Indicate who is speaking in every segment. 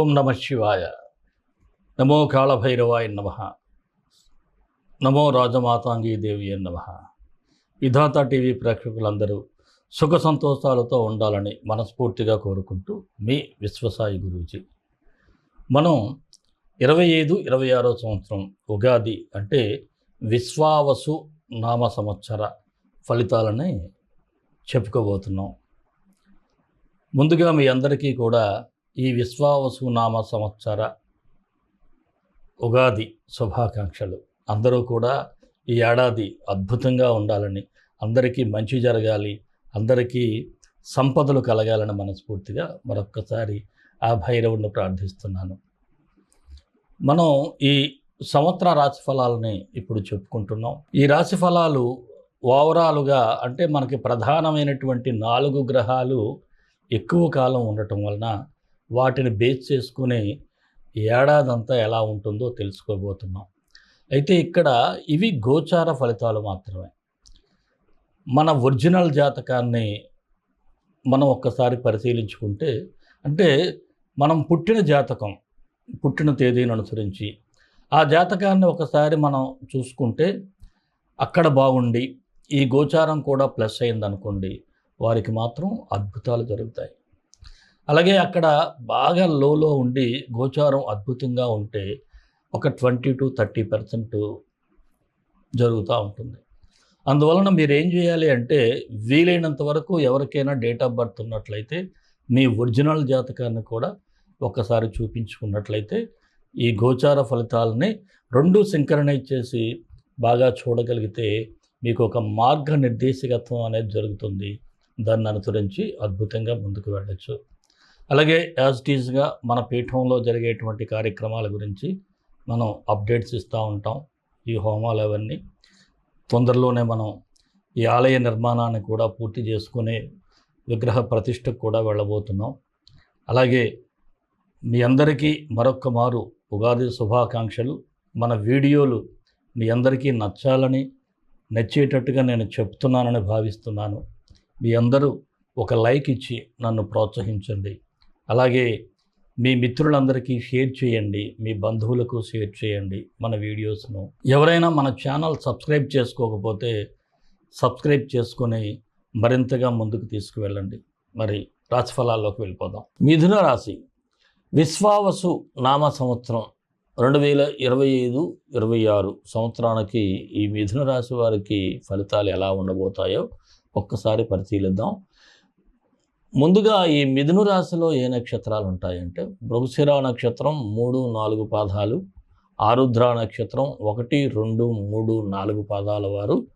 Speaker 1: ఓం నమ శివాయ. నమో కాళభైరవాయ నమ. నమో రాజమాతాంగీ దేవి నమ విధాత టీవీ ప్రేక్షకులందరూ సుఖ సంతోషాలతో ఉండాలని మనస్ఫూర్తిగా కోరుకుంటూ మీ విశ్వసాయి గురూజీ. మనం ఇరవై ఐదు ఇరవై ఆరో సంవత్సరం ఉగాది అంటే విశ్వావసు నామ సంవత్సర ఫలితాలని చెప్పుకోబోతున్నాం. ముందుగా మీ అందరికీ కూడా ఈ విశ్వావసు నామ సంవత్సర ఉగాది శుభాకాంక్షలు. అందరూ కూడా ఈ ఏడాది అద్భుతంగా ఉండాలని అందరికీ మంచి జరగాలి అందరికీ సంపదలు కలగాలని మనస్ఫూర్తిగా మరొక్కసారి ఆ భైరవుడిని ప్రార్థిస్తున్నాను. మనం ఈ సంవత్సర రాశి ఫలాలని ఇప్పుడు చెప్పుకుంటున్నాం. ఈ రాశి ఫలాలు ఓవరాలుగా అంటే మనకి ప్రధానమైనటువంటి నాలుగు గ్రహాలు ఎక్కువ కాలం ఉండటం వలన వాటిని బేస్ చేసుకుని ఏడాదంతా ఎలా ఉంటుందో తెలుసుకోబోతున్నాం. అయితే ఇక్కడ ఇవి గోచార ఫలితాలు మాత్రమే. మన ఒరిజినల్ జాతకాన్ని మనం ఒక్కసారి పరిశీలించుకుంటే అంటే మనం పుట్టిన జాతకం పుట్టిన తేదీని అనుసరించి ఆ జాతకాన్ని ఒకసారి మనం చూసుకుంటే అక్కడ బాగుండి ఈ గోచారం కూడా ప్లస్ అయిందనుకోండి వారికి మాత్రం అద్భుతాలు జరుగుతాయి. అలాగే అక్కడ బాగా లోలో ఉండి గోచారం అద్భుతంగా ఉంటే ఒక ట్వంటీ టు థర్టీ పర్సెంట్ జరుగుతూ ఉంటుంది. అందువలన మీరు ఏం చేయాలి అంటే వీలైనంత వరకు ఎవరికైనా డేట్ ఆఫ్ బర్త్ ఉన్నట్లయితే మీ ఒరిజినల్ జాతకాన్ని కూడా ఒక్కసారి చూపించుకున్నట్లయితే ఈ గోచార ఫలితాలని రెండు సింకరణైజ్ చేసి బాగా చూడగలిగితే మీకు ఒక మార్గ నిర్దేశకత్వం అనేది జరుగుతుంది. దాన్ని అనుసరించి అద్భుతంగా ముందుకు వెళ్ళచ్చు. అలాగే యాజ్ టీజ్గా మన పీఠంలో జరిగేటువంటి కార్యక్రమాల గురించి మనం అప్డేట్స్ ఇస్తూ ఉంటాం ఈ హోమాలు అవన్నీ. తొందరలోనే మనం ఈ ఆలయ నిర్మాణాన్ని కూడా పూర్తి చేసుకునే విగ్రహ ప్రతిష్టకు కూడా వెళ్ళబోతున్నాం. అలాగే మీ అందరికీ మరొక్క మారు ఉగాది శుభాకాంక్షలు. మన వీడియోలు మీ అందరికీ నచ్చాలని నచ్చేటట్టుగా నేను చెప్తున్నానని భావిస్తున్నాను. మీ అందరూ ఒక లైక్ ఇచ్చి నన్ను ప్రోత్సహించండి. అలాగే మీ మిత్రులందరికీ షేర్ చేయండి మీ బంధువులకు షేర్ చేయండి మన వీడియోస్ను. ఎవరైనా మన ఛానల్ సబ్స్క్రైబ్ చేసుకోకపోతే సబ్స్క్రైబ్ చేసుకొని మరింతగా ముందుకు తీసుకువెళ్ళండి. మరి రాశిఫలాల్లోకి వెళ్ళిపోదాం. మిథున రాశి విశ్వావసు నామ సంవత్సరం రెండు వేల ఇరవై ఐదు ఇరవై ఆరు సంవత్సరానికి ఈ మిథున రాశి వారికి ఫలితాలు ఎలా ఉండబోతాయో ఒక్కసారి పరిశీలిద్దాం. ముందుగా ఈ మిథును రాశిలో ఏ నక్షత్రాలు ఉంటాయంటే మృగశిర నక్షత్రం మూడు నాలుగు పాదాలు ఆరుద్ర నక్షత్రం ఒకటి రెండు మూడు నాలుగు పాదాల వారు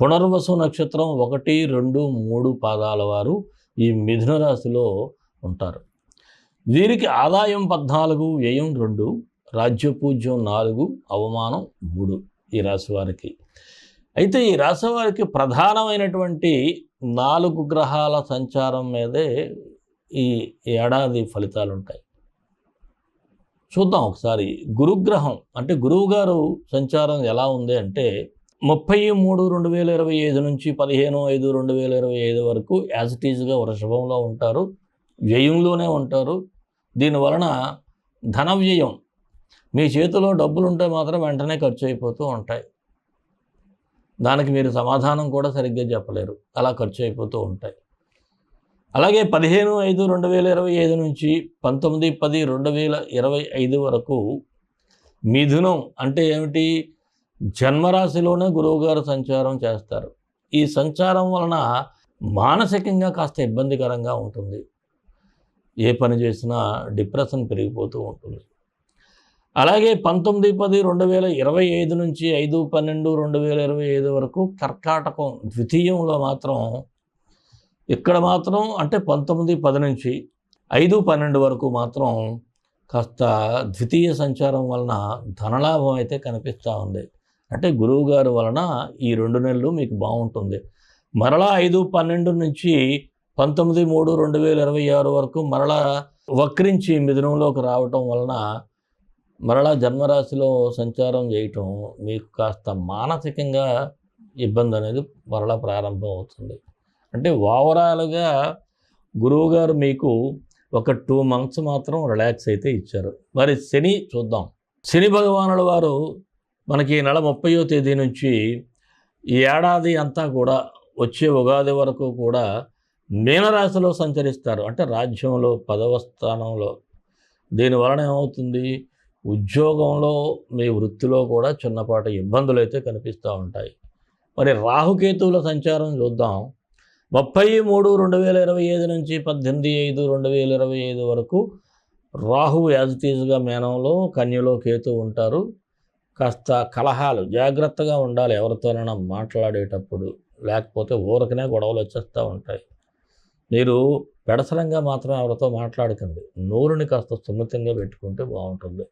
Speaker 1: పునర్వసు నక్షత్రం ఒకటి రెండు మూడు పాదాల వారు ఈ మిథున రాశిలో ఉంటారు. వీరికి ఆదాయం పద్నాలుగు వ్యయం రెండు రాజ్యపూజ్యం నాలుగు అవమానం మూడు ఈ రాశి వారికి. అయితే ఈ రాశి వారికి ప్రధానమైనటువంటి నాలుగు గ్రహాల సంచారం మీదే ఈ ఏడాది ఫలితాలు ఉంటాయి చూద్దాం ఒకసారి గురుగ్రహం అంటే గురువు గారు సంచారం ఎలా ఉంది అంటే ముప్పై మూడు రెండు వేల ఇరవై ఐదు నుంచి పదిహేను ఐదు రెండు వేల ఇరవై ఐదు వరకు యాజ్ ఇట్ ఈజ్గా వృషభంలో ఉంటారు వ్యయంలోనే ఉంటారు. దీనివలన ధన వ్యయం మీ చేతిలో డబ్బులు ఉంటే మాత్రం వెంటనే ఖర్చు అయిపోతూ ఉంటాయి. దానికి మీరు సమాధానం కూడా సరిగ్గా చెప్పలేరు. అలా ఖర్చు అయిపోతూ ఉంటాయి. అలాగే పదిహేను ఐదు రెండు వేల ఇరవై ఐదు నుంచి పంతొమ్మిది పది రెండు వేల ఇరవై ఐదు వరకు మిథునం అంటే ఏమిటి? జన్మరాశిలోనే గురువుగారు సంచారం చేస్తారు. ఈ సంచారం వలన మానసికంగా కాస్త ఇబ్బందికరంగా ఉంటుంది. ఏ పని చేసినా డిప్రెషన్ పెరిగిపోతూ ఉంటుంది. అలాగే పంతొమ్మిది పది రెండు వేల ఇరవై ఐదు నుంచి ఐదు పన్నెండు రెండు వేల ఇరవై ఐదు వరకు కర్కాటకం ద్వితీయంలో మాత్రం ఇక్కడ మాత్రం అంటే పంతొమ్మిది పది నుంచి ఐదు పన్నెండు వరకు మాత్రం కాస్త ద్వితీయ సంచారం వలన ధనలాభం అయితే కనిపిస్తూ ఉంది. అంటే గురువు గారు వలన ఈ రెండు నెలలు మీకు బాగుంటుంది. మరలా ఐదు పన్నెండు నుంచి పంతొమ్మిది మూడు రెండు వేల ఇరవై ఆరు వరకు మరలా వక్రించి మిథునంలోకి రావటం వలన మరలా జన్మరాశిలో సంచారం చేయటం మీకు కాస్త మానసికంగా ఇబ్బంది అనేది మరలా ప్రారంభం అవుతుంది. అంటే ఓవరాల్గా గురువుగారు మీకు ఒక టూ మంత్స్ మాత్రం రిలాక్స్ అయితే ఇచ్చారు. మరి శని చూద్దాం. శని భగవానుల వారు మనకి నెల ముప్పయో తేదీ నుంచి ఈ ఏడాది అంతా కూడా వచ్చే ఉగాది వరకు కూడా మీనరాశిలో సంచరిస్తారు. అంటే రాజ్యంలో పదవ స్థానంలో. దీని వలన ఏమవుతుంది? ఉద్యోగంలో మీ వృత్తిలో కూడా చిన్నపాటి ఇబ్బందులు అయితే కనిపిస్తూ ఉంటాయి. మరి రాహుకేతువుల సంచారం చూద్దాం. ముప్పై మూడు రెండు వేల ఇరవై ఐదు నుంచి పద్దెనిమిది ఐదు రెండు వేల ఇరవై ఐదు వరకు రాహు యాజ్ మేనంలో కన్యలో కేతు ఉంటారు. కాస్త కలహాలు జాగ్రత్తగా ఉండాలి ఎవరితోనైనా మాట్లాడేటప్పుడు. లేకపోతే ఊరకనే గొడవలు వచ్చేస్తూ ఉంటాయి. మీరు పెడసరంగా మాత్రం ఎవరితో మాట్లాడకండి. నోరుని కాస్త సున్నితంగా పెట్టుకుంటే బాగుంటుంది.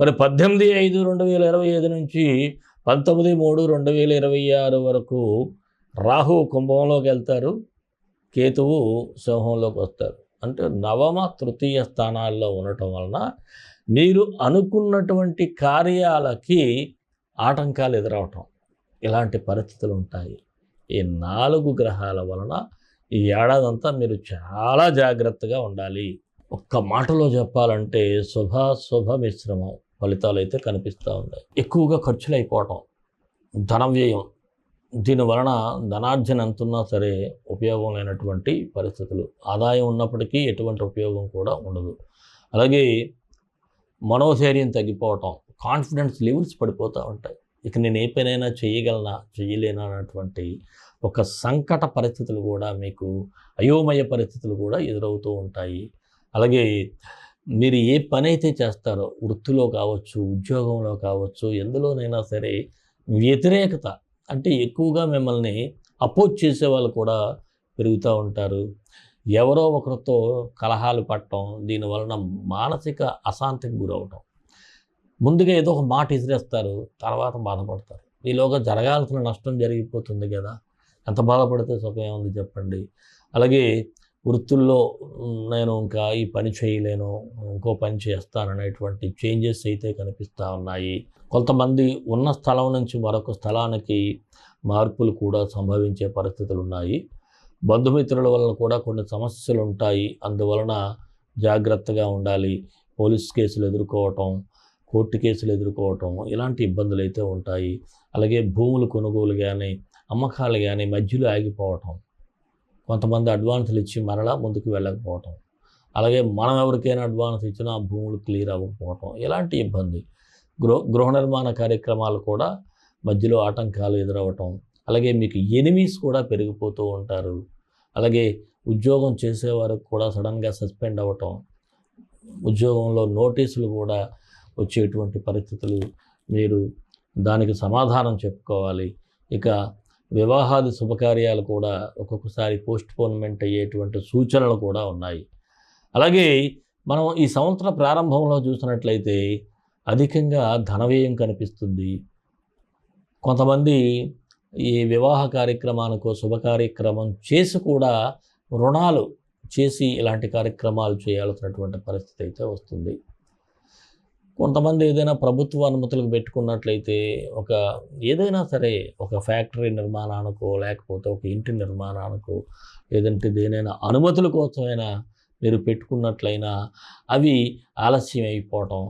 Speaker 1: మరి పద్దెనిమిది ఐదు రెండు వేల ఇరవై ఐదు నుంచి పంతొమ్మిది మూడు రెండు వేల ఇరవై ఆరు వరకు రాహు కుంభంలోకి వెళ్తారు. కేతువు సింహంలోకి వస్తారు. అంటే నవమ తృతీయ స్థానాల్లో ఉండటం వలన మీరు అనుకున్నటువంటి కార్యాలకి ఆటంకాలు ఎదురవటం ఇలాంటి పరిస్థితులు ఉంటాయి. ఈ నాలుగు గ్రహాల వలన ఈ ఏడాదంతా మీరు చాలా జాగ్రత్తగా ఉండాలి. ఒక్క మాటలో చెప్పాలంటే శుభ శుభ మిశ్రమం. ఫలితాలు అయితే కనిపిస్తూ ఉన్నాయి. ఎక్కువగా ఖర్చులు అయిపోవటం ధన వ్యయం దీని వలన ధనార్జన ఎంతున్నా సరే ఉపయోగం లేనటువంటి పరిస్థితులు. ఆదాయం ఉన్నప్పటికీ ఎటువంటి ఉపయోగం కూడా ఉండదు. అలాగే మనోధైర్యం తగ్గిపోవటం కాన్ఫిడెన్స్ లెవెల్స్ పడిపోతూ ఉంటాయి. ఇక నేను ఏ పనైనా చేయగలనా చేయలేనా అన్నటువంటి ఒక సంకట పరిస్థితులు కూడా మీకు అయోమయ పరిస్థితులు కూడా ఎదురవుతూ ఉంటాయి. అలాగే మీరు ఏ పని అయితే చేస్తారో వృత్తిలో కావచ్చు ఉద్యోగంలో కావచ్చు ఎందులోనైనా సరే వ్యతిరేకత అంటే ఎక్కువగా మిమ్మల్ని అపోజ్ చేసే వాళ్ళు కూడా పెరుగుతూ ఉంటారు. ఎవరో ఒకరితో కలహాలు పడటం దీనివలన మానసిక అశాంతికి గురవటం. ముందుగా ఏదో ఒక మాట ఇసిరేస్తారు తర్వాత బాధపడతారు. ఈలోగా జరగాల్సిన నష్టం జరిగిపోతుంది కదా. ఎంత బాధపడితే సుఖం ఏముంది చెప్పండి. అలాగే వృత్తుల్లో నేను ఇంకా ఈ పని చేయలేను ఇంకో పని చేస్తాననేటువంటి చేంజెస్ అయితే కనిపిస్తూ ఉన్నాయి. కొంతమంది ఉన్న స్థలం నుంచి మరొక స్థలానికి మార్పులు కూడా సంభవించే పరిస్థితులు ఉన్నాయి. బంధుమిత్రుల వలన కూడా కొన్ని సమస్యలు ఉంటాయి. అందువలన జాగ్రత్తగా ఉండాలి. పోలీస్ కేసులు ఎదుర్కోవటం కోర్టు కేసులు ఎదుర్కోవటం ఇలాంటి ఇబ్బందులు అయితే ఉంటాయి. అలాగే భూములు కొనుగోలు కానీ అమ్మకాలు కానీ మధ్యలో ఆగిపోవటం కొంతమంది అడ్వాన్సులు ఇచ్చి మరలా ముందుకు వెళ్ళకపోవటం. అలాగే మనం ఎవరికైనా అడ్వాన్స్ ఇచ్చినా భూములు క్లియర్ అవ్వకపోవటం. ఇలాంటి ఇబ్బంది. గృహ గృహ నిర్మాణ కార్యక్రమాలు కూడా మధ్యలో ఆటంకాలు ఎదురవటం అలాగే మీకు ఎనిమీస్ కూడా పెరిగిపోతూ ఉంటారు. అలాగే ఉద్యోగం చేసేవారికి కూడా సడన్గా సస్పెండ్ అవ్వటం. ఉద్యోగంలో నోటీసులు కూడా వచ్చేటువంటి పరిస్థితులు మీరు దానికి సమాధానం చెప్పుకోవాలి. ఇక వివాహాది శుభకార్యాలు కూడా ఒక్కొక్కసారి పోస్ట్ పోన్మెంట్ అయ్యేటువంటి సూచనలు కూడా ఉన్నాయి. అలాగే మనం ఈ సంవత్సర ప్రారంభంలో చూసినట్లయితే అధికంగా ధనవ్యయం కనిపిస్తుంది. కొంతమంది ఈ వివాహ కార్యక్రమానికో శుభ కార్యక్రమం చేసి కూడా రుణాలు చేసి ఇలాంటి కార్యక్రమాలు చేయాల్సినటువంటి పరిస్థితి అయితే వస్తుంది. కొంతమంది ఏదైనా ప్రభుత్వ అనుమతులకు పెట్టుకున్నట్లయితే ఒక ఏదైనా సరే ఒక ఫ్యాక్టరీ నిర్మాణానికో లేకపోతే ఒక ఇంటి నిర్మాణానికో లేదంటే దేనైనా అనుమతుల కోసమైనా మీరు పెట్టుకున్నట్లయినా అవి ఆలస్యం అయిపోవటం.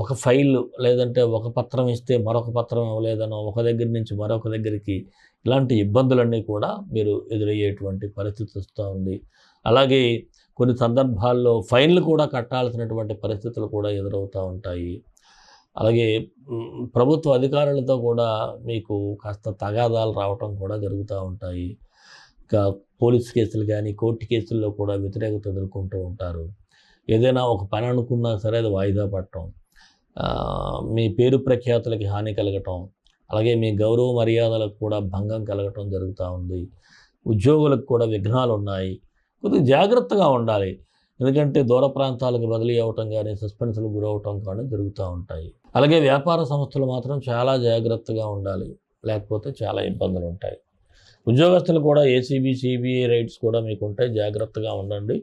Speaker 1: ఒక ఫైల్ లేదంటే ఒక పత్రం ఇస్తే మరొక పత్రం ఇవ్వలేదనో ఒక దగ్గర నుంచి మరొక దగ్గరికి ఇలాంటి ఇబ్బందులన్నీ కూడా మీరు ఎదురయ్యేటువంటి పరిస్థితి వస్తూ ఉంది. అలాగే కొన్ని సందర్భాల్లో ఫైన్లు కూడా కట్టాల్సినటువంటి పరిస్థితులు కూడా ఎదురవుతూ ఉంటాయి. అలాగే ప్రభుత్వ అధికారులతో కూడా మీకు కాస్త తగాదాలు రావటం కూడా జరుగుతూ ఉంటాయి. ఇంకా పోలీస్ కేసులు కానీ కోర్టు కేసుల్లో కూడా వ్యతిరేకత ఎదుర్కొంటూ ఉంటారు. ఏదైనా ఒక పని అనుకున్నా సరే అది వాయిదా పడటం మీ పేరు ప్రఖ్యాతులకి హాని కలగటం అలాగే మీ గౌరవ మర్యాదలకు కూడా భంగం కలగటం జరుగుతూ ఉంది. ఉద్యోగులకు కూడా విఘ్నాలు ఉన్నాయి కొద్దిగా జాగ్రత్తగా ఉండాలి. ఎందుకంటే దూర ప్రాంతాలకు బదిలీ అవ్వటం కానీ సస్పెన్స్లు గురవటం కానీ జరుగుతూ ఉంటాయి. అలాగే వ్యాపార సంస్థలు మాత్రం చాలా జాగ్రత్తగా ఉండాలి. లేకపోతే చాలా ఇబ్బందులు ఉంటాయి. ఉద్యోగస్తులు కూడా ఏసీబీ సిబిఐ రైట్స్ కూడా మీకు ఉంటాయి జాగ్రత్తగా ఉండండి.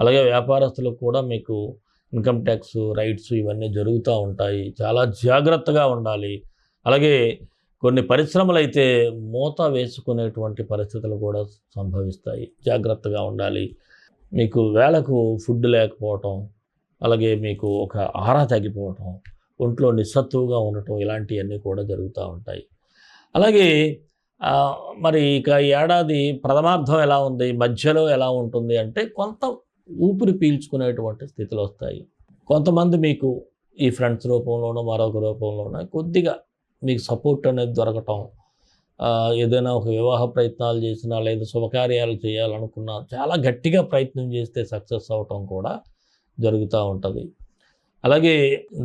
Speaker 1: అలాగే వ్యాపారస్తులకు కూడా మీకు ఇన్కమ్ ట్యాక్స్ రైట్స్ ఇవన్నీ జరుగుతూ ఉంటాయి. చాలా జాగ్రత్తగా ఉండాలి. అలాగే కొన్ని పరిశ్రమలు అయితే మూత వేసుకునేటువంటి పరిస్థితులు కూడా సంభవిస్తాయి. జాగ్రత్తగా ఉండాలి. మీకు వేళకు ఫుడ్ లేకపోవటం అలాగే మీకు ఒక ఆరా తగ్గిపోవటం ఒంట్లో నిస్సత్తువుగా ఉండటం ఇలాంటివన్నీ కూడా జరుగుతూ ఉంటాయి. అలాగే మరి ఇక ఈ ఏడాది ప్రథమార్థం ఎలా ఉంది? మధ్యలో ఎలా ఉంటుంది అంటే కొంత ఊపిరి పీల్చుకునేటువంటి స్థితిలో వస్తాయి. కొంతమంది మీకు ఈ ఫ్రెండ్స్ రూపంలోనో మరొక రూపంలోనో కొద్దిగా మీకు సపోర్ట్ అనేది దొరకటం ఏదైనా ఒక వివాహ ప్రయత్నాలు చేసినా లేదా శుభకార్యాలు చేయాలనుకున్నా చాలా గట్టిగా ప్రయత్నం చేస్తే సక్సెస్ అవటం కూడా జరుగుతూ ఉంటుంది. అలాగే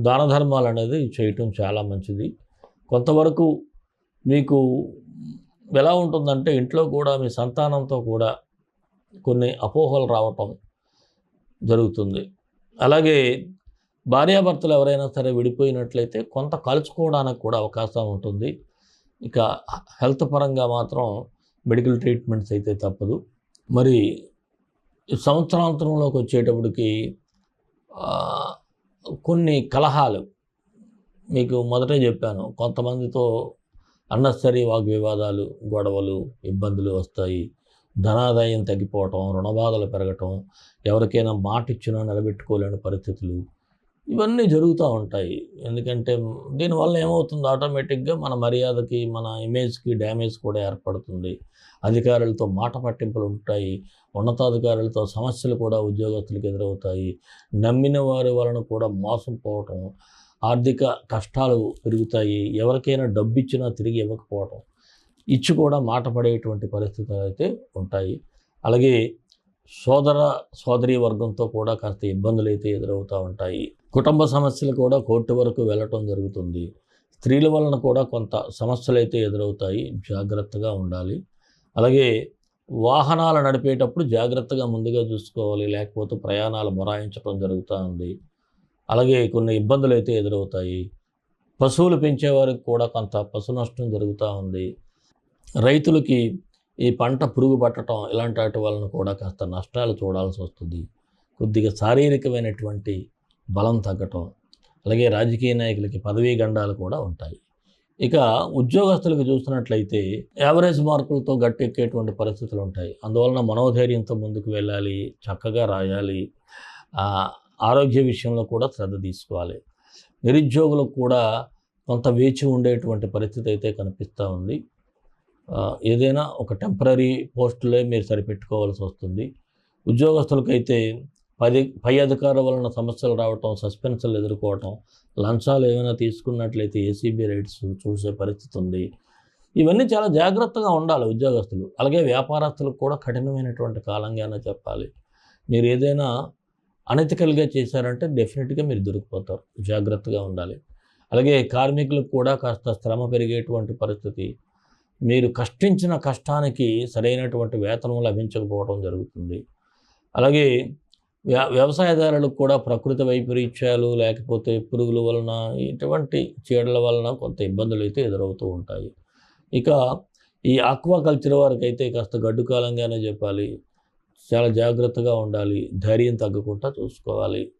Speaker 1: దాన ధర్మాలు అనేది చేయటం చాలా మంచిది. కొంతవరకు మీకు ఎలా ఉంటుందంటే ఇంట్లో కూడా మీ సంతానంతో కూడా కొన్ని అపోహలు రావటం జరుగుతుంది. అలాగే భార్యాభర్తలు ఎవరైనా సరే విడిపోయినట్లయితే కొంత కలుసుకోవడానికి కూడా అవకాశం ఉంటుంది. ఇక హెల్త్ పరంగా మాత్రం మెడికల్ ట్రీట్మెంట్స్ అయితే తప్పదు. మరి సంవత్సరాంతరంలోకి వచ్చేటప్పటికి కొన్ని కలహాలు మీకు మొదటే చెప్పాను. కొంతమందితో అన్నెసరీ వాగ్వివాదాలు గొడవలు ఇబ్బందులు వస్తాయి. ధనాదాయం తగ్గిపోవటం రుణబాధలు పెరగటం ఎవరికైనా మాట ఇచ్చినా నిలబెట్టుకోలేని పరిస్థితులు ఇవన్నీ జరుగుతూ ఉంటాయి. ఎందుకంటే దీనివల్ల ఏమవుతుంది? ఆటోమేటిక్గా మన మర్యాదకి మన ఇమేజ్కి డ్యామేజ్ కూడా ఏర్పడుతుంది. అధికారులతో మాట పట్టింపులు ఉంటాయి. ఉన్నతాధికారులతో సమస్యలు కూడా ఉద్యోగస్తులకు ఎదురవుతాయి. నమ్మిన వారి వలన కూడా మోసం పోవటం ఆర్థిక కష్టాలు పెరుగుతాయి. ఎవరికైనా డబ్బు ఇచ్చినా తిరిగి ఇవ్వకపోవటం. ఇచ్చి కూడా మాట పడేటువంటి పరిస్థితులు అయితే ఉంటాయి. అలాగే సోదర సోదరీ వర్గంతో కూడా కాస్త ఇబ్బందులు అయితే ఎదురవుతూ ఉంటాయి. కుటుంబ సమస్యలు కూడా కోర్టు వరకు వెళ్ళటం జరుగుతుంది. స్త్రీల వలన కూడా కొంత సమస్యలు అయితే ఎదురవుతాయి. జాగ్రత్తగా ఉండాలి. అలాగే వాహనాలు నడిపేటప్పుడు జాగ్రత్తగా ముందుగా చూసుకోవాలి. లేకపోతే ప్రయాణాలు మొరాయించడం జరుగుతూ ఉంది. అలాగే కొన్ని ఇబ్బందులు అయితే ఎదురవుతాయి. పశువులు పెంచేవారికి కూడా కొంత పశు నష్టం జరుగుతూ ఉంది. రైతులకి ఈ పంట పురుగు పట్టడం ఇలాంటి వాటి వలన కూడా కాస్త నష్టాలు చూడాల్సి వస్తుంది. కొద్దిగా శారీరకమైనటువంటి బలం తగ్గటం అలాగే రాజకీయ నాయకులకి పదవీ గండాలు కూడా ఉంటాయి. ఇక ఉద్యోగస్తులకు చూసినట్లయితే యావరేజ్ మార్కులతో గట్టెక్కేటువంటి పరిస్థితులు ఉంటాయి. అందువలన మనోధైర్యంతో ముందుకు వెళ్ళాలి చక్కగా రాయాలి ఆరోగ్య విషయంలో కూడా శ్రద్ధ తీసుకోవాలి. నిరుద్యోగులకు కూడా కొంత వేచి ఉండేటువంటి పరిస్థితి అయితే కనిపిస్తూ ఉంది. ఏదైనా ఒక టెంపరీ పోస్టులే మీరు సరిపెట్టుకోవాల్సి వస్తుంది. ఉద్యోగస్తులకైతే పది పై అధికారుల వలన సమస్యలు రావటం సస్పెన్షన్లు ఎదుర్కోవటం లంచాలు ఏమైనా తీసుకున్నట్లయితే ఏసీబీ రైట్స్ చూసే పరిస్థితి ఉంది. ఇవన్నీ చాలా జాగ్రత్తగా ఉండాలి ఉద్యోగస్తులు. అలాగే వ్యాపారస్తులకు కూడా కఠినమైనటువంటి కాలంగానే చెప్పాలి. మీరు ఏదైనా అనెతికల్గా చేశారంటే డెఫినెట్గా మీరు దొరికిపోతారు. జాగ్రత్తగా ఉండాలి. అలాగే కార్మికులకు కూడా కాస్త శ్రమ పెరిగేటువంటి పరిస్థితి మీరు కష్టించిన కష్టానికి సరైనటువంటి వేతనం లభించకపోవడం జరుగుతుంది. అలాగే వ్య వ్యవసాయదారులకు కూడా ప్రకృతి వైపరీత్యాలు లేకపోతే పురుగుల వలన ఇటువంటి చీడల వలన కొంత ఇబ్బందులు అయితే ఎదురవుతూ ఉంటాయి. ఇక ఈ ఆక్వాకల్చర్ వారికి అయితే కాస్త గడ్డు కాలంగానే చెప్పాలి. చాలా జాగ్రత్తగా ఉండాలి. ధైర్యం తగ్గకుండా చూసుకోవాలి.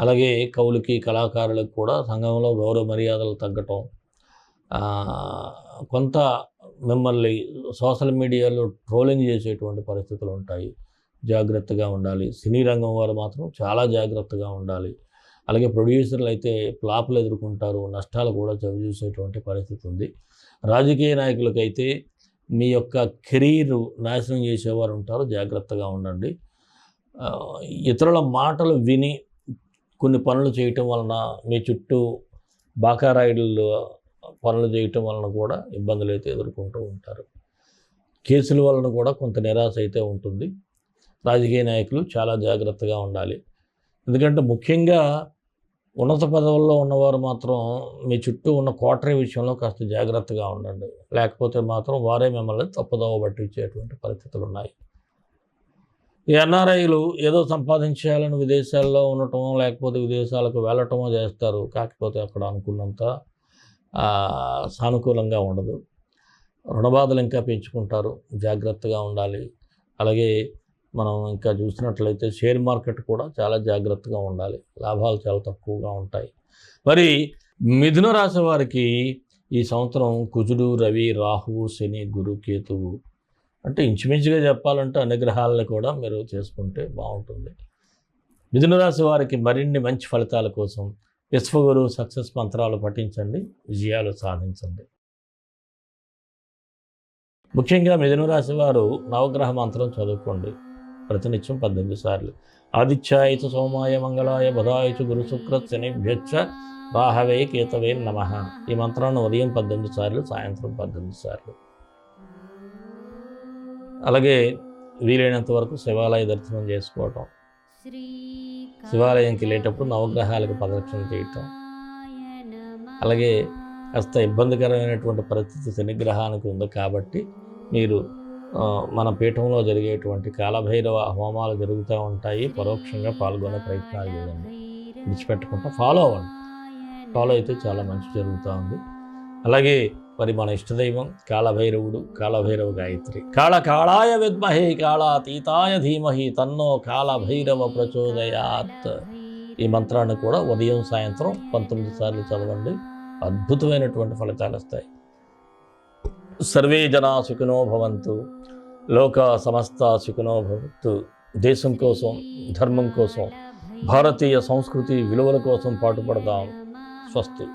Speaker 1: అలాగే కవులకి కళాకారులకు కూడా సంఘంలో గౌరవ మర్యాదలు తగ్గటం కొంత మిమ్మల్ని సోషల్ మీడియాలో ట్రోలింగ్ చేసేటువంటి పరిస్థితులు ఉంటాయి. జాగ్రత్తగా ఉండాలి. సినీ రంగం వారు మాత్రం చాలా జాగ్రత్తగా ఉండాలి. అలాగే ప్రొడ్యూసర్లు అయితే ప్లాపులు ఎదుర్కొంటారు. నష్టాలు కూడా చవిచూసేటువంటి పరిస్థితి ఉంది. రాజకీయ నాయకులకైతే మీ యొక్క కెరీర్ నాశనం చేసేవారు ఉంటారు. జాగ్రత్తగా ఉండండి. ఇతరుల మాటలు విని కొన్ని పనులు చేయటం వలన మీ చుట్టూ బాకారాయిడ్లు పనులు చేయటం వలన కూడా ఇబ్బందులు అయితే ఎదుర్కొంటూ ఉంటారు. కేసుల వలన కూడా కొంత నిరాశ అయితే ఉంటుంది. రాజకీయ నాయకులు చాలా జాగ్రత్తగా ఉండాలి. ఎందుకంటే ముఖ్యంగా ఉన్నత పదవుల్లో ఉన్నవారు మాత్రం మీ చుట్టూ ఉన్న కోటరీ విషయంలో కాస్త జాగ్రత్తగా ఉండండి. లేకపోతే మాత్రం వారే మిమ్మల్ని తప్పుదోవ పట్టించేటువంటి పరిస్థితులు ఉన్నాయి. ఈ ఎన్ఆర్ఐలు ఏదో సంపాదించేయాలని విదేశాల్లో ఉండటమో లేకపోతే విదేశాలకు వెళ్ళటమో చేస్తారు. కాకపోతే అక్కడ అనుకున్నంత సానుకూలంగా ఉండదు. రుణబాధలు ఇంకా పెంచుకుంటారు. జాగ్రత్తగా ఉండాలి. అలాగే మనం ఇంకా చూసినట్లయితే షేర్ మార్కెట్ కూడా చాలా జాగ్రత్తగా ఉండాలి. లాభాలు చాలా తక్కువగా ఉంటాయి. మరి మిథున రాశి వారికి ఈ సంవత్సరం కుజుడు రవి రాహువు శని గురు కేతువు అంటే ఇంచుమించుగా చెప్పాలంటే అన్ని గ్రహాలను కూడా మీరు చేసుకుంటే బాగుంటుంది. మిథున రాశి వారికి మరిన్ని మంచి ఫలితాల కోసం విశ్వగురు సక్సెస్ మంత్రాలు పఠించండి విజయాలు సాధించండి. ముఖ్యంగా మిథున రాశి వారు నవగ్రహ మంత్రం చదువుకోండి. ప్రతినిత్యం పద్దెనిమిది సార్లు. ఆదిత్యాయచ సోమాయ మంగళాయ బుధాయచ గురు శుక్ర శనిభ్యచ్చ రాహవే కేతవే నమ. ఈ మంత్రాన్ని ఉదయం పద్దెనిమిది సార్లు సాయంత్రం పద్దెనిమిది సార్లు. అలాగే వీలైనంత వరకు శివాలయ దర్శనం చేసుకోవటం. శివాలయంకి వెళ్ళేటప్పుడు నవగ్రహాలకు ప్రదక్షిణ చేయటం. అలాగే కాస్త ఇబ్బందికరమైనటువంటి పరిస్థితి శనిగ్రహానికి ఉంది కాబట్టి మీరు మన పీఠంలో జరిగేటువంటి కాలభైరవ హోమాలు జరుగుతూ ఉంటాయి. పరోక్షంగా పాల్గొనే ప్రయత్నాలు చేయండి. విడిచిపెట్టకుండా ఫాలో అవ్వండి. ఫాలో అయితే చాలా మంచి జరుగుతూ ఉంది. అలాగే మరి మన ఇష్టదైవం కాళభైరవుడు కాళభైరవ గాయత్రి. కాళ కాళాయ విద్మహే కాళాతీతాయ ధీమహి తన్నో కాళభైరవ ప్రచోదయాత్. ఈ మంత్రాన్ని కూడా ఉదయం సాయంత్రం పంతొమ్మిది సార్లు చదవండి. అద్భుతమైనటువంటి ఫలితాలు వస్తాయి. సర్వే జనా సుఖినో భవంతు. లోక సమస్త సుఖినో భవంతు. దేశం కోసం ధర్మం కోసం భారతీయ సంస్కృతి విలువల కోసం పాటుపడదాం. స్వస్తి.